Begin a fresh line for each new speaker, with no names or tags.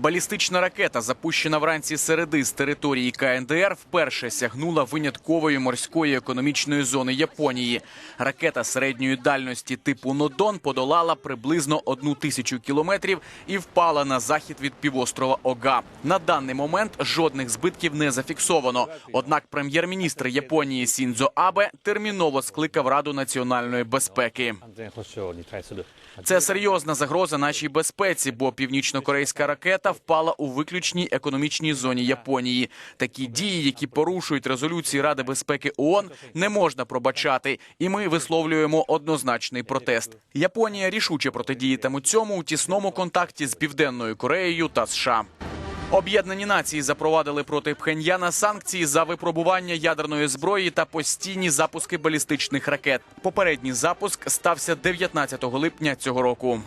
Балістична ракета, запущена вранці середи з території КНДР, вперше сягнула виняткової морської економічної зони Японії. Ракета середньої дальності типу Нодон подолала приблизно одну тисячу кілометрів і впала на захід від півострова Ога. На даний момент жодних збитків не зафіксовано. Однак, прем'єр-міністр Японії Сінзо Абе терміново скликав раду національної безпеки. Це серйозна загроза нашій безпеці, бо північнокорейська ракета ракета впала у виключній економічній зоні Японії. Такі дії, які порушують резолюції Ради безпеки ООН, не можна пробачати, і ми висловлюємо однозначний протест. Японія рішуче протидіятиме цьому у тісному контакті з Південною Кореєю та США. Об'єднані нації запровадили проти Пхеньяна санкції за випробування ядерної зброї та постійні запуски балістичних ракет. Попередній запуск стався 19 липня цього року.